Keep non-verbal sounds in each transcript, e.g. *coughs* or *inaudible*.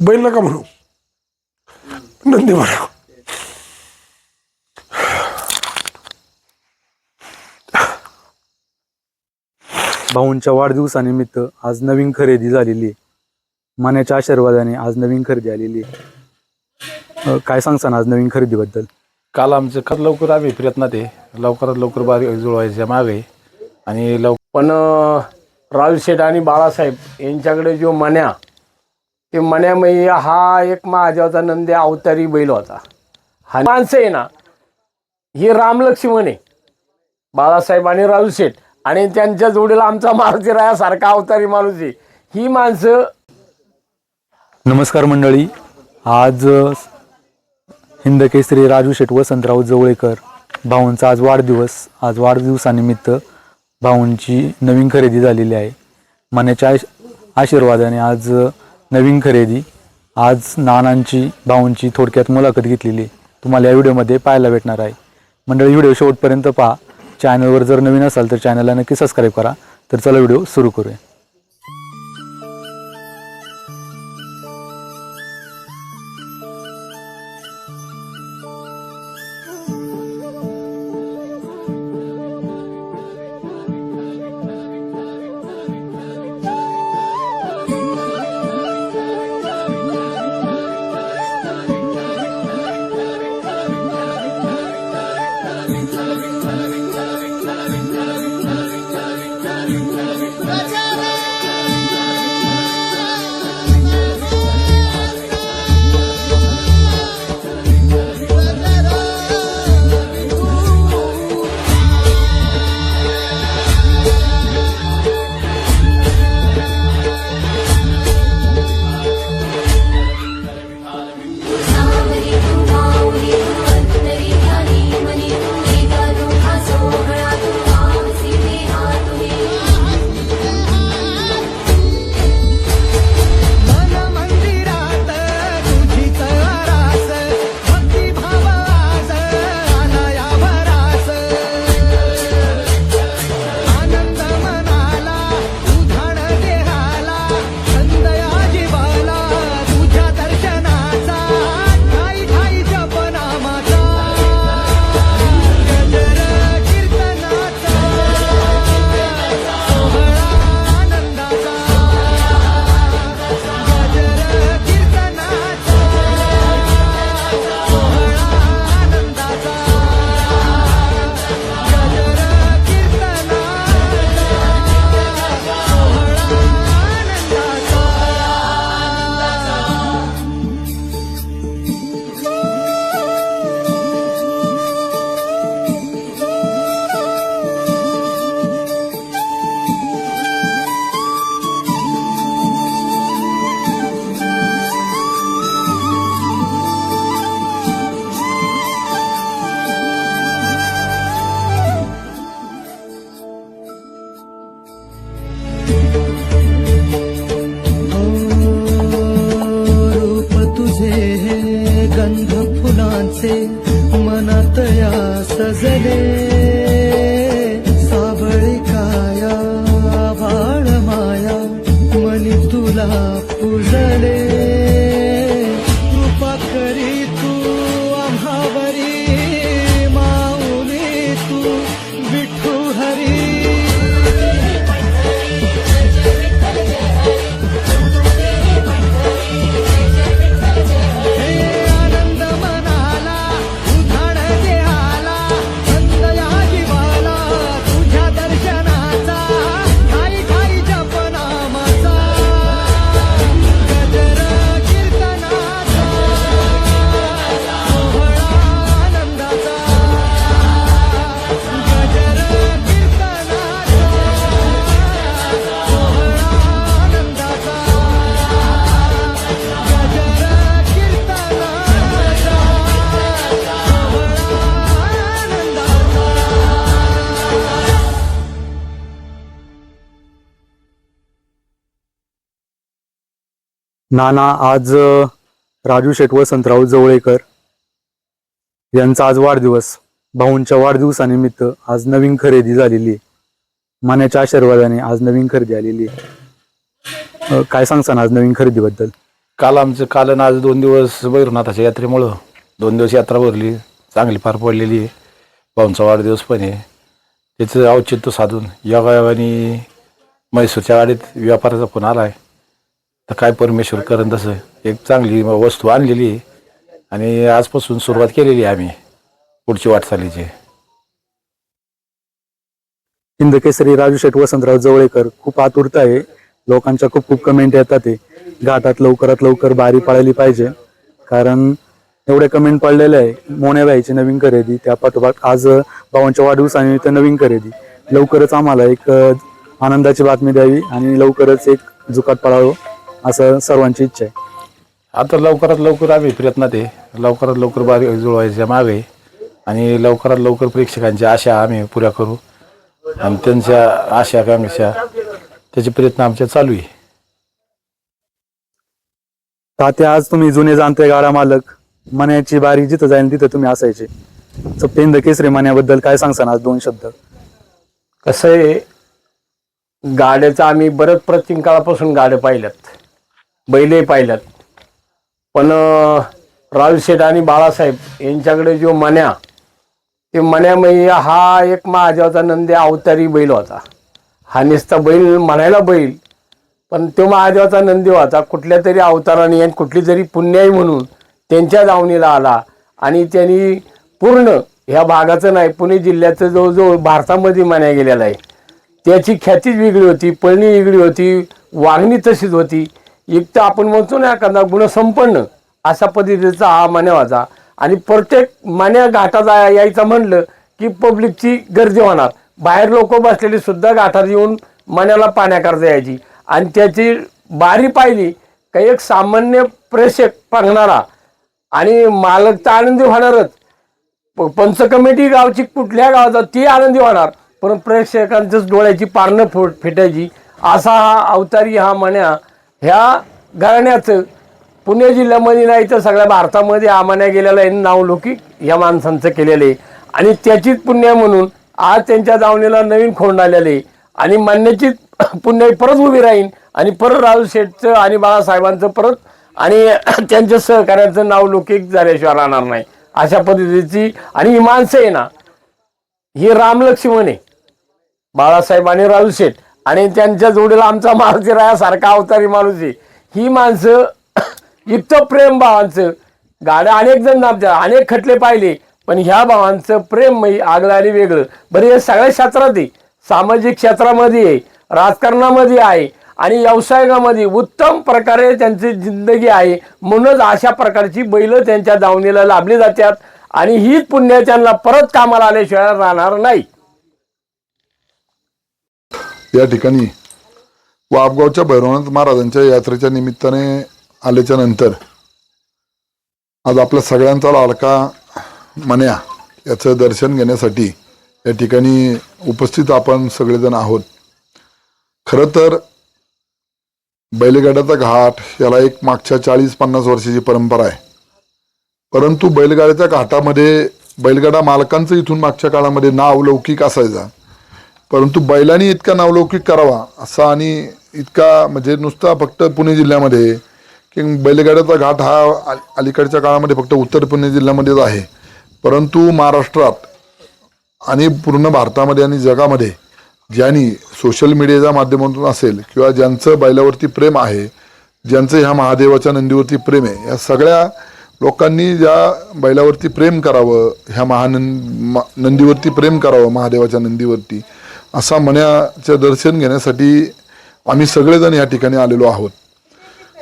बैल नका म्हणू. नंदी म्हणा. भाऊंच्या वाढदिवसानिमित्त आज नवीन खरेदी झालेली आहे. मान्याच्या आशीर्वादाने आज नवीन खरेदी आलेली आहे. अ, काय सांगसान आज नवीन खरेदीबद्दल? काल आमचं खत लवकर आम्ही प्रयत्नात आहे. लवकरात लवकर बारीक जुळवायच्या मागे आणि लव पण अं, राहुल शेठ आणि बाळासाहेब यांच्याकडे जो मण्या ते मण्यामयी हा एक महादेवाचा नंदी अवतारी बैल होता. हा माणसं आहे ना ही रामलक्ष्मण आहे. बाळासाहेब आणि राजू शेठ आणि त्यांच्या जोडीला आमचा मारुती रायासारखा अवतारी माणूस आहे. ही माणसं नमस्कार मंडळी. आज हिंद केसरी राजू शेठ वसंतराव जवळेकर भाऊंचा आज वाढदिवस आज वाढदिवसानिमित्त भाऊंची नवीन खरेदी झालेली आहे. मनाच्या आश- आशीर्वादाने आज नवीन खरेदी. आज नानांची भाऊंची थोडक्यात मुलाखत घेतलेली आहे. तुम्हाला या व्हिडिओमध्ये पाहायला भेटणार आहे. मंडळी व्हिडिओ शेवटपर्यंत पहा. चॅनलवर जर नवीन असाल तर चॅनलला नक्की सबस्क्राईब करा. तर चला व्हिडिओ सुरू करूया. रूप तुझे हे गंध फुलांचे मनात या सजले। साबळी काया भाळ माया मनी तुला पुजले। नाना आज राजू शेठ वसंतराव जवळेकर यांचा आज वाढदिवस भाऊंच्या वाढदिवसानिमित्त आज नवीन खरेदी झालेली आहे. मान्याच्या आशीर्वादाने आज नवीन खरेदी आलेली आहे. काय सांगसान आज नवीन खरेदीबद्दल? काल आमचं काल आणि आज दोन दिवस भैरवनाथाच्या यात्रेमुळं दोन दिवस यात्रा भरली चांगली पार पडलेली आहे. भाऊंचा वाढदिवस पण आहे. त्याचं औचित्य साधून योगायोगाने म्हैसूरच्या गाडीत व्यापाराचा फोन आला आहे तर काय परमेश्वर करण तसं. एक चांगली वस्तू आणलेली आहे. आणि आजपासून सुरुवात केलेली आहे आम्ही पुढची वाटचालीची हिंदकेसरी राजू शेठ वसंतराव जवळेकर खूप आतुरता आहे. लोकांच्या खूप खूप कमेंट येतात ते घाटात लवकरात लवकर बारी पाळली पाहिजे. कारण एवढे कमेंट पडलेले आहे मोन्या बाईची नवीन खरेदी त्या पाठोपाठ आज भावांच्या वाढदिवसानिमित्त नवीन खरेदी. लवकरच आम्हाला एक आनंदाची बातमी द्यावी आणि लवकरच एक जुकाट पळावं. असं सर्वांची इच्छा आहे. आता लवकरात लवकर आम्ही प्रयत्नात आहे. लवकरात लवकर बारी जुळवायच्या मागे. आणि लवकरात लवकर प्रेक्षकांच्या आशा आम्ही पुऱ्या करू. आणि त्यांच्या आशा आकांक्षा त्याचे प्रयत्न आमच्या चालू आहे. तात्या आज तुम्ही जुने जाणते गाडा मालक. मन्याची बारी जिथं जाईल तिथं तुम्ही असायचे. हिंद केसरी मन्याबद्दल काय सांगसान आज दोन शब्द? कसं आहे गाड्याचं आम्ही बरंच प्राचीन काळापासून गाड्या पाहिल्यात. बैलही पाहिल्यात. पण रावशेठ राहुल शेठ आणि बाळासाहेब यांच्याकडे जो मन्या ते मैया म्हणजे हा एक महादेवाचा नंदी अवतारी बैल होता. हा नुसता बैल म्हणायला बैल पण तो महादेवाचा नंदी होता. कुठल्या तरी अवताराने आणि कुठली तरी पुण्याई म्हणून त्यांच्या दावणीला आला आणि त्यांनी पूर्ण ह्या भागाचं नाही पुणे जिल्ह्याचं जवळजवळ भारतामध्ये मान्या गेलेला आहे. त्याची ख्यातीच वेगळी होती पळणी वेगळी होती वागणी तशीच होती. एक तर आपण म्हणतो ना एखादा गुणसंपन्न अशा पद्धतीचा हा मान्या होता आणि प्रत्येक मान्या घाटाचा यायचं म्हणलं की पब्लिकची गर्दी होणार. बाहेर लोक बसलेली सुद्धा घाटात येऊन मण्याला पाण्याकरता यायची. आणि त्याची बारी पाहिली का एक सामान्य प्रेक्षक पाहणारा आणि मालक तर आनंदी होणारच. प- पंच कमिटी गावची कुठल्या गावाचा ती आनंदी होणार. पण प्रेक्षकांच्याच डोळ्याची पारणं फुट फिटायची. असा हा अवतारी हा मण्या ह्या घराण्याचं पुणे जिल्ह्यामध्ये नाही तर सगळ्या भारतामध्ये आमान्या गेलेलं आहे नावलौकिक या माणसांचं केलेलं आहे. आणि त्याचीच पुण्य म्हणून आज त्यांच्या दावणीला नवीन खोंड आलेले आहे. आणि मान्याची *coughs* पुण्य परत उभी राहीन. आणि परत राहुल शेठचं आणि बाळासाहेबांचं परत आणि *coughs* त्यांच्या सहकार्याचं नाव लौकिक झाल्याशिवाय राहणार नाही. अशा पद्धतीची आणि ही माणसं आहे ना ही रामलक्ष्मण आहे. बाळासाहेब आणि राहुल शेठ. आणि त्यांच्या जोडीला आमचा मारुती रायासारखा अवतारी माणूस आहे. ही माणसं *coughs* इतकं प्रेम भावांचं. गाड्या अनेक जण आमच्या अनेक खटले पाहिले पण ह्या भावांचं प्रेम आगलं आगळं आणि वेगळं. बरं हे सगळ्या क्षेत्रात आहे. सामाजिक क्षेत्रामध्ये आहे राजकारणामध्ये आहे आणि व्यवसायामध्ये उत्तम प्रकारे त्यांची जिंदगी आहे. म्हणूनच अशा प्रकारची बैल त्यांच्या दावणीला लाभली जातात. आणि हीच पुण्य त्यांना परत कामाला आल्याशिवाय राहणार नाही. या ठिकाणी वाबगावच्या भैरवनाथ महाराजांच्या यात्रेच्या निमित्ताने आल्याच्यानंतर आज आपल्या सगळ्यांचा लाडका मन्या याचं दर्शन घेण्यासाठी या ठिकाणी उपस्थित आपण सगळेजण आहोत. खरं तर बैलगाड्याचा घाट याला एक मागच्या चाळीस पन्नास वर्षाची परंपरा आहे. परंतु बैलगाड्याच्या घाटामध्ये बैलगाडा मालकांचं इथून मागच्या काळामध्ये नाव लौकिक असायचा. परंतु बैलांनी इतका नावलौकिक करावा असा आणि इतका म्हणजे नुसता फक्त पुणे जिल्ह्यामध्ये की बैलगाड्याचा घाट हा अलीकडच्या काळामध्ये फक्त उत्तर पुणे जिल्ह्यामध्येच आहे. परंतु महाराष्ट्रात आणि पूर्ण भारतामध्ये आणि जगामध्ये ज्यांनी सोशल मीडियाच्या माध्यमातून असेल किंवा ज्यांचं बैलावरती प्रेम आहे ज्यांचं ह्या महादेवाच्या नंदीवरती प्रेम आहे या सगळ्या लोकांनी ज्या बैलावरती प्रेम करावं ह्या महानंद नंदीवरती प्रेम करावं महादेवाच्या नंदीवरती असा मण्याचं दर्शन घेण्यासाठी आम्ही सगळेजण या ठिकाणी आलेलो आहोत.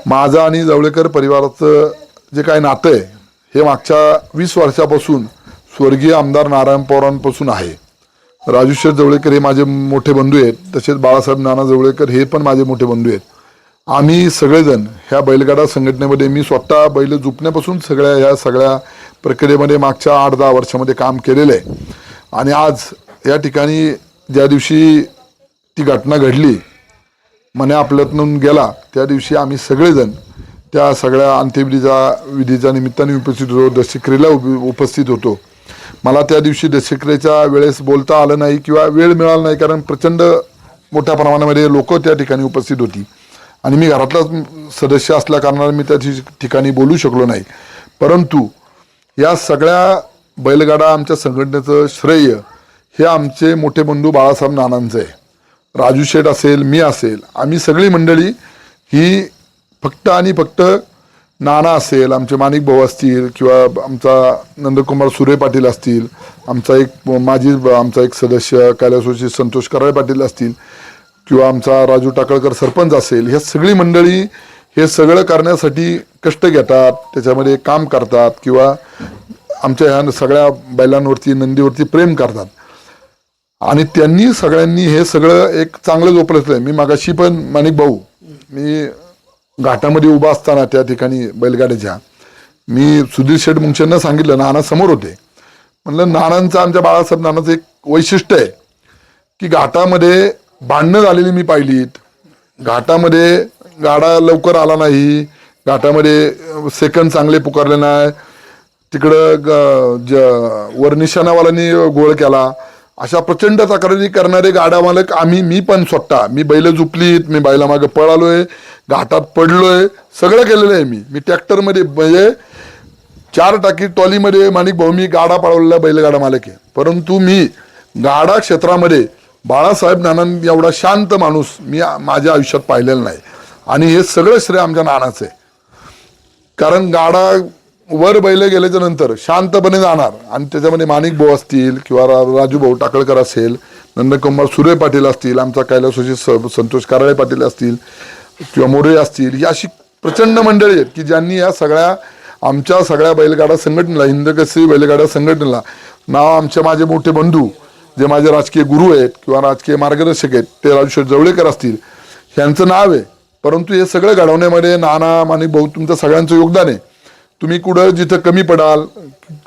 माझा आणि जवळेकर परिवाराचं जे काय नातं आहे हे मागच्या वीस वर्षापासून स्वर्गीय आमदार नारायण पवारांपासून आहे. राजूशेठ जवळेकर हे माझे मोठे बंधू आहेत तसेच बाळासाहेब नाना जवळेकर हे पण माझे मोठे बंधू आहेत. आम्ही सगळेजण ह्या बैलगाडा संघटनेमध्ये मी स्वतः बैल जुपण्यापासून सगळ्या ह्या सगळ्या प्रक्रियेमध्ये मागच्या आठ दहा वर्षामध्ये काम केलेलं आहे. आणि आज या ठिकाणी ज्या दिवशी ती घटना घडली मने आपल्यातून गेला त्या दिवशी आम्ही सगळेजण त्या सगळ्या अंत्यविधीचा विधीच्या निमित्ताने उपस्थित होतो दशक्रियेला उप- उपस्थित होतो. मला त्या दिवशी दशक्रियेच्या वेळेस बोलता आलं नाही किंवा वेळ मिळाला नाही कारण प्रचंड मोठ्या प्रमाणामध्ये लोक त्या ठिकाणी उपस्थित होती. आणि मी घरातलाच सदस्य असल्या कारणाने मी त्या ठिकाणी बोलू शकलो नाही. परंतु या सगळ्या बैलगाडा आमच्या संघटनेचं श्रेय हे आमचे मोठे बंधू बाळासाहेब नानांचं. आहे राजू शेठ असेल मी असेल आम्ही सगळी मंडळी ही फक्त आणि फक्त नाना असेल आमचे माणिक भाऊ असतील किंवा आमचा नंदकुमार सुरे पाटील असतील आमचा एक माजी आमचा एक सदस्य कैलासोची संतोष कराळे पाटील असतील किंवा आमचा राजू टाकळकर सरपंच असेल ह्या सगळी मंडळी हे सगळं करण्यासाठी कष्ट घेतात त्याच्यामध्ये काम करतात किंवा आमच्या ह्या सगळ्या बैलांवरती नंदीवरती प्रेम करतात. आणि त्यांनी सगळ्यांनी हे सगळं एक चांगलं जोपासलंय मी मागाशी पण माणिक भाऊ मी घाटामध्ये उभा असताना त्या ठिकाणी बैलगाड्याच्या मी सुधीर शेठ मुंगशेंना सांगितलं नाना समोर होते. म्हणलं नानांचं आमच्या बाळासाहेब नानाचं एक वैशिष्ट्य आहे की घाटामध्ये भांडणं झालेली मी पाहिलीत. घाटामध्ये गाडा लवकर आला नाही. घाटामध्ये सेकंड चांगले पुकारले नाही. तिकडं ग- ज- वर निशाणावाल्यांनी गोळ केला. अशा प्रचंड तक्रारी करणारे गाड्या मालक आम्ही मी पण स्वतः. मी बैल झुपलीत मी बैला मागे पळालोय घाटात पडलोय सगळं केलेलं आहे मी. मी ट्रॅक्टरमध्ये म्हणजे चार टाकी ट्रॉलीमध्ये माणिक भाऊ मी गाडा पळवलेला बैलगाडा मालक आहे. परंतु मी गाडा क्षेत्रामध्ये बाळासाहेब नानां एवढा शांत माणूस मी माझ्या आयुष्यात पाहिलेला नाही. आणि हे सगळं श्रेय आमच्या नानाचं आहे. कारण गाडा वर बैल गेल्याच्यानंतर शांतपणे जाणार. आणि त्याच्यामध्ये माणिक भाऊ असतील किंवा राजू भाऊ टाकळकर असेल नंदकुमार सुरे पाटील असतील आमचा कैलासोशी स- संतोष कराळे पाटील असतील किंवा मोरे असतील ही अशी प्रचंड मंडळी आहेत की ज्यांनी या सगळ्या आमच्या सगळ्या बैलगाडा संघटनेला हिंदकेसरी बैलगाडा संघटनेला नाव आमचे माझे मोठे बंधू जे माझे राजकीय गुरु आहेत किंवा राजकीय मार्गदर्शक आहेत ते राजूशेठ जवळेकर असतील ह्यांचं नाव आहे. परंतु हे सगळं घडवण्यामध्ये नाना माणिक भाऊ तुमचं सगळ्यांचं योगदान आहे. तुम्ही कुठं जिथं कमी पडाल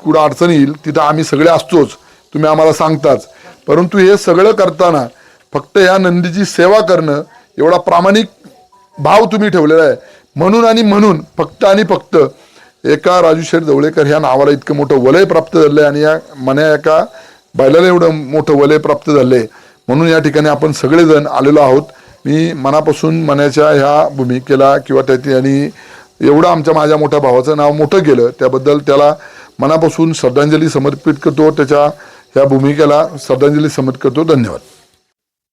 कुठं अडचण येईल तिथं आम्ही सगळे असतोच. तुम्ही आम्हाला सांगताच. परंतु हे सगळं करताना फक्त या नंदीची सेवा करणं एवढा प्रामाणिक भाव तुम्ही ठेवलेला आहे. म्हणून आणि म्हणून फक्त आणि फक्त एका राजू शेठ जवळेकर ह्या नावाला इतकं मोठं वलय प्राप्त झालं आहे आणि या मन्या एका बैलाला एवढं मोठं वलय प्राप्त झालं आहे म्हणून या ठिकाणी आपण सगळेजण आलेलो आहोत. मी मनापासून मनाच्या ह्या भूमिकेला किंवा त्या ठिकाणी एवढं आमच्या माझ्या मोठ्या भावाचं नाव मोठं केलं. त्याबद्दल त्याला मनापासून श्रद्धांजली समर्पित करतो. त्याच्या ह्या भूमिकेला श्रद्धांजली समर्पित करतो. धन्यवाद.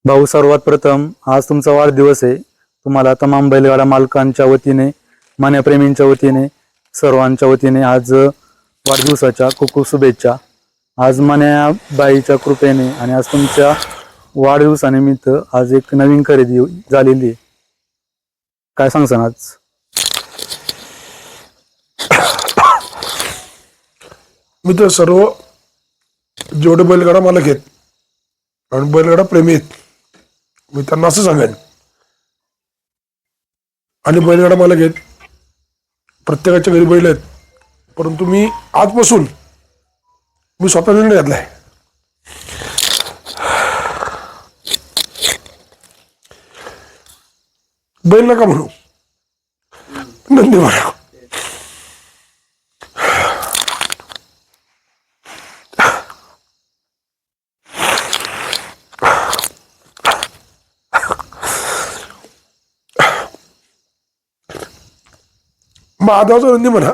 भाऊ सर्वात प्रथम आज तुमचा वाढदिवस आहे. तुम्हाला तमाम बैलगाडा मालकांच्या वतीने मान्यप्रेमींच्या वतीने सर्वांच्या वतीने आज वाढदिवसाच्या खूप खूप शुभेच्छा. आज मान्या बाईच्या कृपेने आणि आज तुमच्या वाढदिवसानिमित्त आज एक नवीन खरेदी झालेली आहे. काय सांगसान आज? *coughs* मी तर सर्व जेवढे बैलगाडा मालक आहेत आणि बैलगाडा प्रेमी आहेत मी त्यांना असं सांगेन. आणि बैलगाडा मालक आहेत प्रत्येकाच्या घरी बैल आहेत परंतु मी आजपासून मी स्वतः निर्णय घेतलाय बैल नका म्हणू. नंदी म्हणा महादेवाचं नंदी म्हणा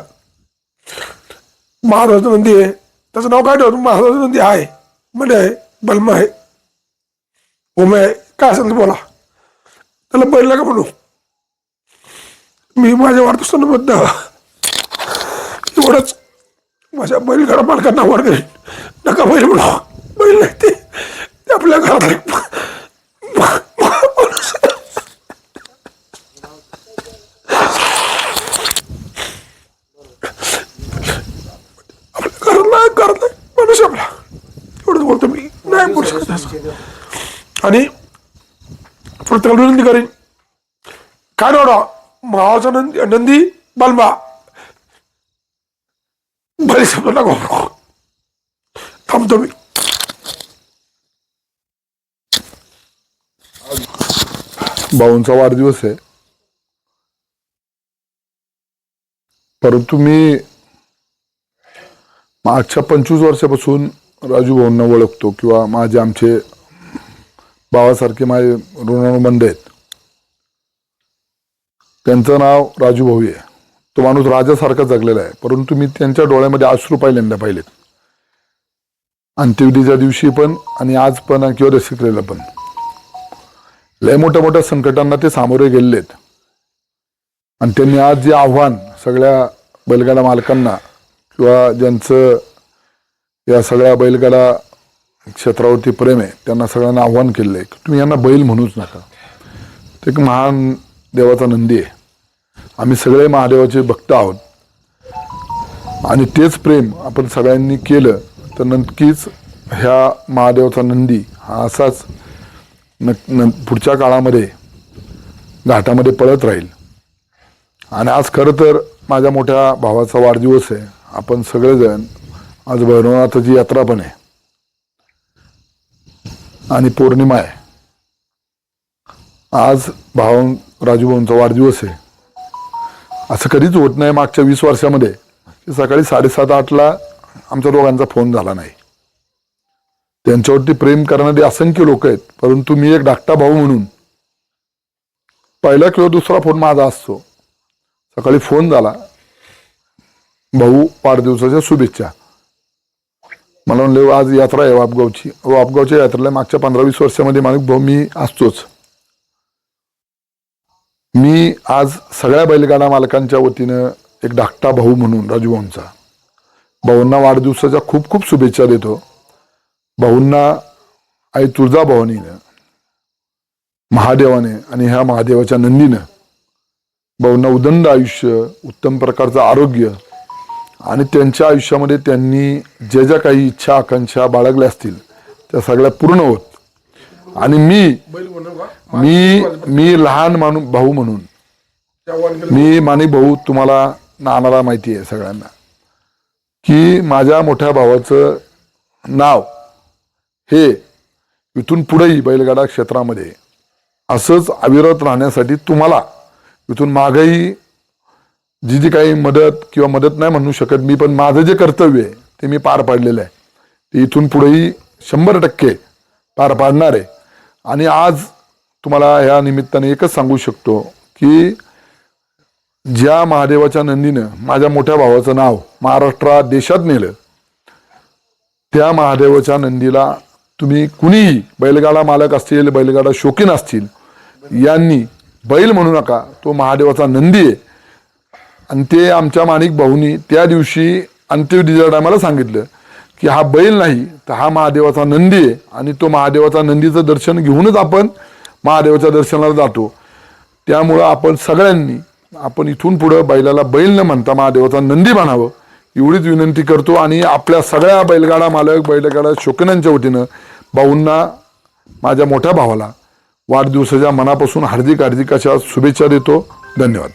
महादेवाचं नंदी आहे. त्याचं नाव काय ठेवतो महादेवाचं नंदी आहे. म्हणजे आहे. बलमा आहे. उमे आहे. काय असेल बोला. त्याला बैल का म्हणू. मी माझ्या वाढदिवसाबद्दल एवढंच. माझ्या बैलगाडा मालकांना वाढ करेन नका बैल म्हणू. बैल नाही ते. आपल्या घरात माणूस आहे. आपल्या घरातला घरातला माणूस आहे आपला एवढंच बोलतो मी नाही आणि प्रत्येकाला विनंती करीन. काय निवडा मावाचा नंदी नंदी बालमा. बरे शब्द थांबतो मी. भाऊंचा वाढदिवस आहे. परंतु मी मागच्या पंचवीस वर्षापासून राजू भाऊंना ओळखतो किंवा माझे आमचे भावासारखे माझे ऋणानुबंध आहेत. त्यांचं नाव राजू भाऊ आहे. तो माणूस राजासारखा जगलेला आहे. परंतु मी त्यांच्या डोळ्यामध्ये अश्रू पहिल्यांदा पाहिलेत. अंत्यविधीच्या दिवशी पण आणि आज पण किंवा रसिकलेला पण. लय मोठ्या मोठ्या संकटांना ते सामोरे गेलेत. आणि त्यांनी आज जे आव्हान सगळ्या बैलगाडा मालकांना किंवा ज्यांचं या सगळ्या बैलगाडा क्षेत्रावरती प्रेम आहे. त्यांना सगळ्यांना आव्हान केलेलं आहे. की तुम्ही यांना बैल म्हणूच नका. ते एक महान देवाचा नंदी आहे. आम्ही सगळे महादेवाचे भक्त आहोत. आणि तेच प्रेम आपण सगळ्यांनी केलं तर नक्कीच ह्या महादेवाचा नंदी हा असाच न न पुढच्या काळामध्ये घाटामध्ये पळत राहील. आणि आज खरं तर माझ्या मोठ्या भावाचा वाढदिवस आहे. आपण सगळेजण आज भैरवनाथाची यात्रा पण आहे. आणि पौर्णिमा आहे. आज भाऊ राजूभाऊंचा वाढदिवस आहे. असं कधीच होत नाही मागच्या वीस वर्षामध्ये. सकाळी साडेसात आठला आमच्या दोघांचा फोन झाला नाही. त्यांच्यावरती प्रेम करणारे असंख्य लोक आहेत. परंतु मी एक धाकटा भाऊ म्हणून. पहिला किंवा दुसरा फोन माझा असतो. सकाळी फोन झाला. भाऊ वाढदिवसाच्या शुभेच्छा. मला म्हणले आज यात्रा आहे वापगावची. वापगावच्या यात्रेला मागच्या पंधरा वीस वर्षामध्ये माणिक भाऊ मी असतोच. मी आज सगळ्या बैलगाडा मालकांच्या वतीनं एक धाकटा भाऊ म्हणून राजूभाऊंचा भाऊंना वाढदिवसाच्या खूप खूप शुभेच्छा देतो. भाऊंना आई तुळजाभवानीनं महादेवाने आणि ह्या महादेवाच्या नंदीनं भाऊंना उदंड आयुष्य उत्तम प्रकारचं आरोग्य आणि त्यांच्या आयुष्यामध्ये त्यांनी ज्या ज्या काही इच्छा आकांक्षा बाळगल्या असतील त्या सगळ्या पूर्ण होत. आणि मी मी मी लहान माणू भाऊ म्हणून मी माने भाऊ तुम्हाला नानाला माहिती आहे सगळ्यांना की माझ्या मोठ्या भावाचं नाव हे इथून पुढेही बैलगाडा क्षेत्रामध्ये असंच अविरत राहण्यासाठी तुम्हाला इथून मागही जी जी काही मदत किंवा मदत नाही म्हणू शकत मी पण माझं जे कर्तव्य आहे ते मी पार पाडलेलं आहे. ते इथून पुढेही शंभर टक्के पार पाडणार आहे. आणि आज तुम्हाला ह्या निमित्ताने एकच सांगू शकतो की ज्या महादेवाच्या नंदीनं माझ्या मोठ्या भावाचं नाव महाराष्ट्रात देशात नेलं त्या महादेवाच्या नंदीला तुम्ही कुणीही बैलगाडा मालक असतील बैलगाडा शौकीन असतील यांनी बैल म्हणू नका तो महादेवाचा नंदी आहे. आणि ते आमच्या माणिक भाऊनी त्या दिवशी अंत्यविधीच्या टायमाला सांगितलं की हा बैल नाही तर हा महादेवाचा नंदी आहे आणि तो महादेवाचा नंदीचं दर्शन घेऊनच आपण महादेवाच्या दर्शनाला जातो. त्यामुळं आपण सगळ्यांनी आपण इथून पुढं बैलाला बैल न म्हणता महादेवाचा नंदी म्हणावं एवढीच विनंती करतो आणि आपल्या सगळ्या बैलगाडा मालक बैलगाडा शोकनांच्या वतीनं भाऊंना माझ्या मोठ्या भावाला वाढदिवसाच्या मनापासून हार्दिक हार्दिक अशा शुभेच्छा देतो. धन्यवाद.